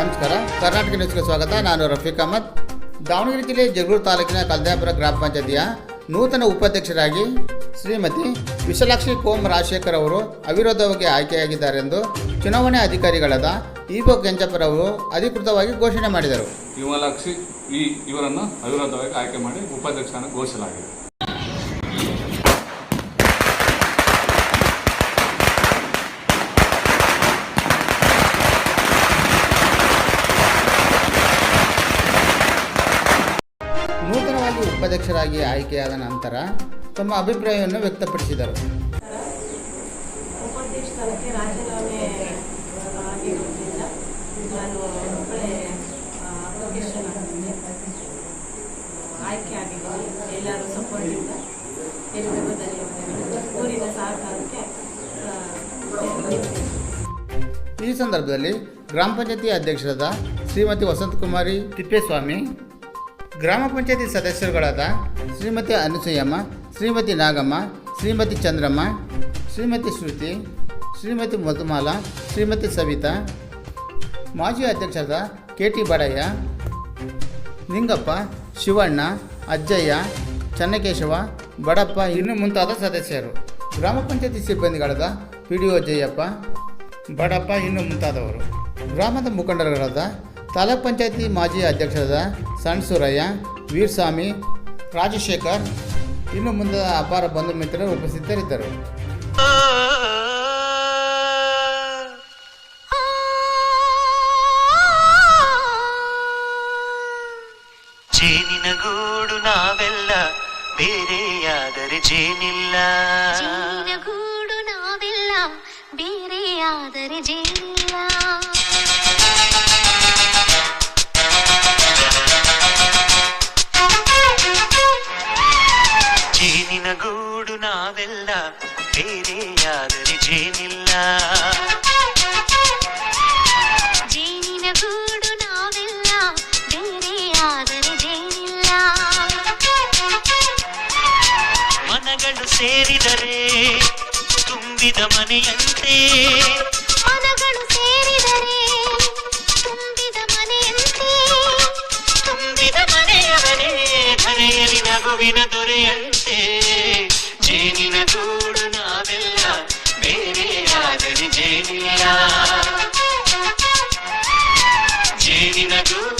ನಮಸ್ಕಾರ. ಕರ್ನಾಟಕ ನ್ಯೂಸ್ಗೆ ಸ್ವಾಗತ. ನಾನು ರಫೀಕ್ ಅಹಮದ್. ದಾವಣಗೆರೆ ಜಿಲ್ಲೆ ಜಗಳೂರು ತಾಲೂಕಿನ ಕಲ್ದಾಪುರ ಗ್ರಾಮ ಪಂಚಾಯತಿಯ ನೂತನ ಉಪಾಧ್ಯಕ್ಷರಾಗಿ ಶ್ರೀಮತಿ ವಿಶಾಲಾಕ್ಷಿ ಕೋಮ್ ರಾಜಶೇಖರ್ ಅವರು ಅವಿರೋಧವಾಗಿ ಆಯ್ಕೆಯಾಗಿದ್ದಾರೆಂದು ಚುನಾವಣಾ ಅಧಿಕಾರಿಗಳಾದ ಇಬೋ ಕೆಂಚಪ್ಪರ್ ಅವರು ಅಧಿಕೃತವಾಗಿ ಘೋಷಣೆ ಮಾಡಿದರು. ವಿಮಲಾಕ್ಷಿ ಈ ಇವರನ್ನು ಅವಿರೋಧವಾಗಿ ಆಯ್ಕೆ ಮಾಡಿ ಉಪಾಧ್ಯಕ್ಷರನ್ನು ಘೋಷಿಸಲಾಗಿದೆ. ಉಪಾಧ್ಯಕ್ಷರಾಗಿ ಆಯ್ಕೆಯಾದ ನಂತರ ತಮ್ಮ ಅಭಿಪ್ರಾಯವನ್ನು ವ್ಯಕ್ತಪಡಿಸಿದರು. ಎಲ್ಲರೂ ಸಪೋರ್ಟಿಂದ ಎಲ್ಲರಿಗೂ ಧನ್ಯವಾದಗಳು ಊರಿನ ಸಹಕಾರಕ್ಕೆ ಈ ಸಂದರ್ಭದಲ್ಲಿ ಗ್ರಾಮ ಪಂಚಾಯತಿ ಅಧ್ಯಕ್ಷರಾದ ಶ್ರೀಮತಿ ವಸಂತಕುಮಾರಿ ತಿಪ್ಪೇಸ್ವಾಮಿ ಗ್ರಾಮ ಪಂಚಾಯತಿ ಸದಸ್ಯರುಗಳಾದ ಶ್ರೀಮತಿ ಅನಸೂಯಮ್ಮ, ಶ್ರೀಮತಿ ನಾಗಮ್ಮ, ಶ್ರೀಮತಿ ಚಂದ್ರಮ್ಮ, ಶ್ರೀಮತಿ ಶ್ರುತಿ, ಶ್ರೀಮತಿ ಮಧುಮಾಲ, ಶ್ರೀಮತಿ ಸವಿತಾ, ಮಾಜಿ ಅಧ್ಯಕ್ಷರಾದ ಕೆ ಟಿ ಬಡಯ್ಯ, ನಿಂಗಪ್ಪ, ಶಿವಣ್ಣ, ಅಜ್ಜಯ್ಯ, ಚನ್ನಕೇಶವ, ಬಡಪ್ಪ ಇನ್ನು ಮುಂತಾದ ಸದಸ್ಯರು. ಗ್ರಾಮ ಪಂಚಾಯತಿ ಸಿಬ್ಬಂದಿಗಳಾದ P D O Jayappa, Badappa ಇನ್ನು ಮುಂತಾದವರು. ಗ್ರಾಮದ ಮುಖಂಡರುಗಳಾದ ತಾಲೂಕ್ ಪಂಚಾಯತಿ ಮಾಜಿ ಅಧ್ಯಕ್ಷರಾದ ಸಣ್ಣ ಸೂರಯ್ಯ ವೀರಸ್ವಾಮಿ ರಾಜಶೇಖರ್ ಇನ್ನು ಮುಂದೆ ಅಪಾರ ಬಂಧು ಮಿತ್ರರು ಉಪಸ್ಥಿತರಿದ್ದರು. ಜೇನಿನ ಗೂಡು ನಾವೆಲ್ಲ ಬೇರೆಯಾದರೆ ಜೇನಿಲ್ಲ. ಜೇನಿನ ಗೂಡು ನಾವೆಲ್ಲ ಬೇರೆಯಾದರೆ ಜೇನಿಲ್ಲ. ಗೂಡು ನಾವೆಲ್ಲ ಬೇರೆಯಾದರೆ ಜೇನಿಲ್ಲ. ಜೇನಿನ ಗೂಡು ನಾವೆಲ್ಲ ಬೇರೆಯಾದರೆ ಜೇನಿಲ್ಲ. ಮನಗಳು ಸೇರಿದರೆ ತುಂಬಿದ ಮನೆಯಂತೆ. ಮನಗಳು ಸೇರಿದರೆ ತುಂಬಿದ ಮನೆಯಂತೆ. ತುಂಬಿದ ಮನೆಯವರೇ ಮನೆಯಲ್ಲಿ ನಗುವಿನ ದೊರೆಯಂತೆ. ಬೇರೆಯಾದರೆ ಜೇನಿಲ್ಲ ಜೇನಿನ ಗೂಡು ನಾವೆಲ್ಲ